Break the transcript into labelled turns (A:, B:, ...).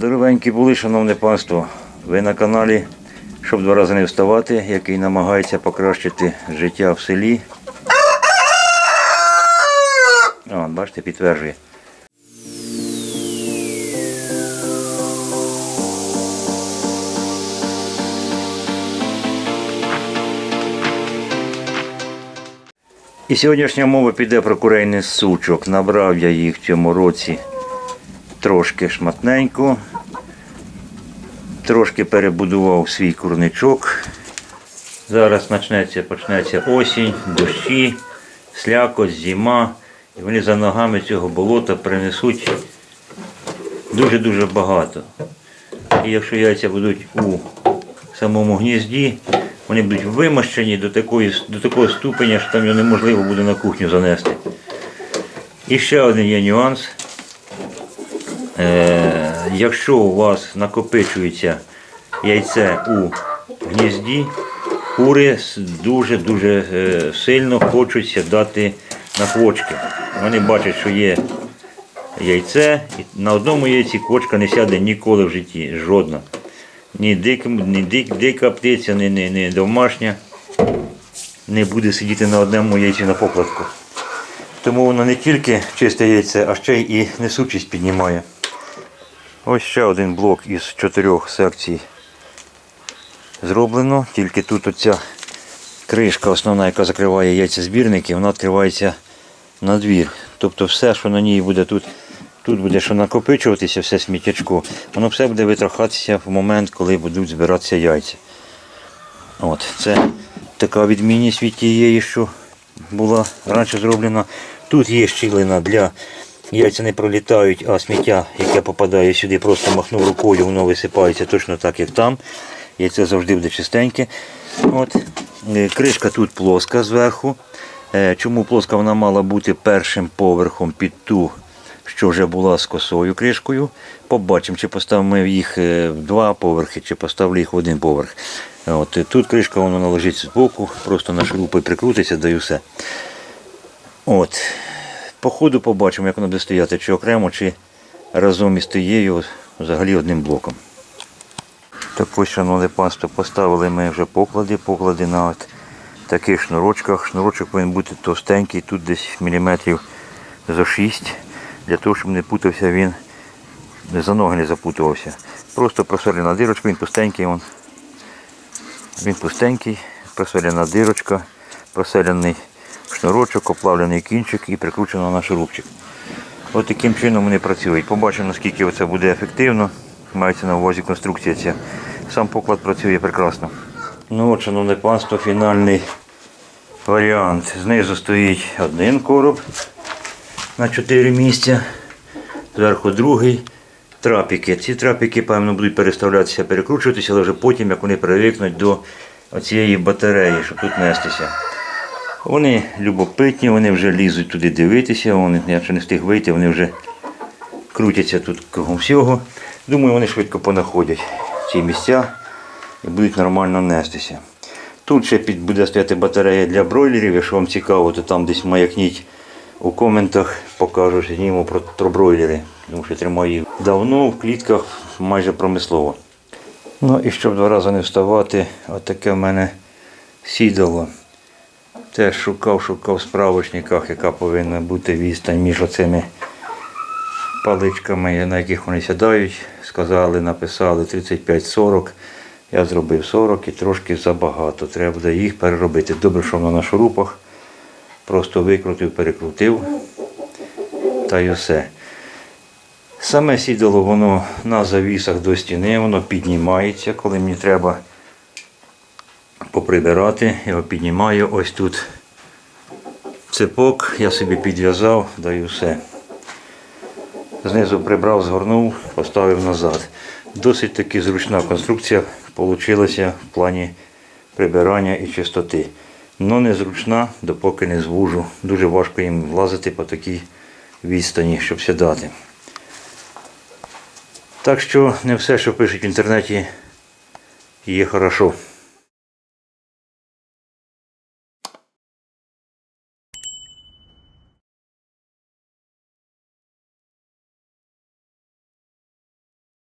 A: Здоровенькі були, шановне панство. Ви на каналі, щоб два рази не вставати, який намагається покращити життя в селі. О, бачите, підтверджує. І сьогоднішня мова піде про курейний сучок. Набрав я їх в цьому році трошки шматненько. Трошки перебудував свій курничок. Зараз почнеться, почнеться осінь, дощі, слякоть, зима. І вони за ногами цього болота принесуть дуже-дуже багато. І якщо яйця будуть у самому гнізді, вони будуть вимощені до, такої, до такого ступеня, що там його неможливо буде на кухню занести. І ще один є нюанс. Якщо у вас накопичується яйце у гнізді, кури дуже-дуже е, сильно хочуть сідати на квочки. Вони бачать, що є яйце, і на одному яйці квочка не сяде ніколи в житті, жодна. Ні, дик, ні дик, дика птиця, ні, ні, ні домашня не буде сидіти на одному яйці на покладку. Тому воно не тільки чисте яйце, а ще й несучість піднімає. Ось ще один блок із чотирьох секцій зроблено. Тільки тут оця кришка основна, яка закриває яйцезбірники, вона відкривається на двір. Тобто все, що на ній буде тут, тут буде що накопичуватися, все сміттячко, воно все буде витрахатися в момент, коли будуть збиратися яйця. От, це така відмінність від тієї, що була раніше зроблена. Тут є щілина для яйця не пролітають, а сміття, яке попадає сюди, просто махнув рукою, воно висипається точно так, як там. Яйце завжди буде чистеньке. От. Е, Кришка тут плоска зверху. Е, Чому плоска вона мала бути першим поверхом під ту, що вже була з косою кришкою. Побачимо, чи поставимо їх е, в два поверхи, чи поставили їх в один поверх. От, е, тут кришка вона належить збоку, просто на шурупи прикрутиться, да і все. От. По ходу побачимо, як воно буде стояти, чи окремо, чи разом із тією взагалі одним блоком. Так ось, шановне панство, поставили ми вже поклади, поклади на от таких шнурочках. Шнурочок повинен бути товстенький, тут десь міліметрів за 6, для того, щоб не путався він, за ноги не запутувався. Просто просверлена дирочка, він пустенький. Вон. Він пустенький, просверлена дирочка, просверлений шнурочок, оплавлений кінчик і прикручено на шурупчик. От таким чином вони працюють. Побачимо, наскільки це буде ефективно. Мається на увазі конструкція ця. Сам поклад працює прекрасно. Ну от, шановне панство, фінальний варіант. Знизу стоїть один короб на 4 місця, зверху другий. Трапіки. Ці трапіки, певно, будуть переставлятися, перекручуватися, але вже потім, як вони привикнуть до цієї батареї, щоб тут нестися. Вони любопитні, вони вже лізуть туди дивитися, вони, я не встиг вийти, вони вже крутяться тут кругом всього. Думаю, вони швидко понаходять ці місця і будуть нормально нестися. Тут ще під буде стояти батарея для бройлерів. Якщо вам цікаво, то там десь маякніть у коментах, покажу, що зніму про, про бройлери. Тому що тримаю їх давно в клітках майже промислово. Ну і щоб два рази не вставати, отаке в мене сідало. Теж шукав, шукав в справочниках, яка повинна бути відстань між оцими паличками, на яких вони сідають. Сказали, написали 35-40. Я зробив 40 і трошки забагато. Треба буде їх переробити. Добре, що воно на шурупах. Просто викрутив, перекрутив. Та й усе. Саме сідало воно на завісах до стіни, воно піднімається, коли мені треба поприбирати. Його піднімаю ось тут цепок, я собі підв'язав, даю все. Знизу прибрав, згорнув, поставив назад. Досить таки зручна конструкція вийшла в плані прибирання і чистоти. Но незручна, допоки не звужу. Дуже важко їм влазити по такій відстані, щоб сідати. Так що не все, що пишуть в інтернеті, є хорошо.